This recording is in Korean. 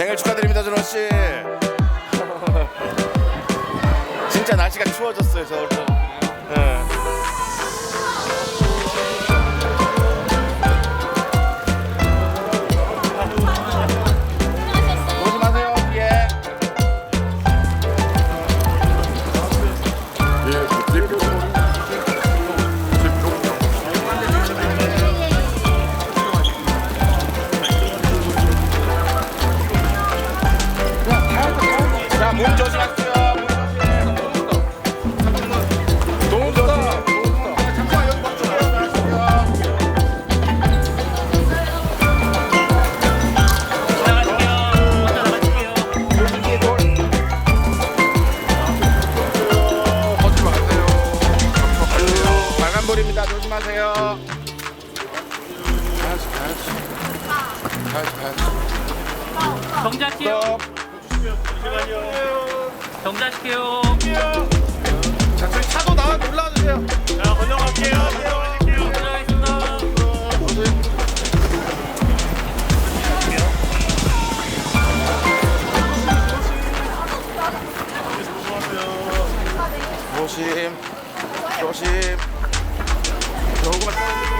생일 축하드립니다 준호 씨. 진짜 날씨가 추워졌어요 서울도. 예. 정지할게요. 스톱. 정지할게요. 자, 저희 차도 나와 올라와주세요. 자, 건너갈게요. 건너갈게요. 들어가겠습니다. 조심, 조심. 조금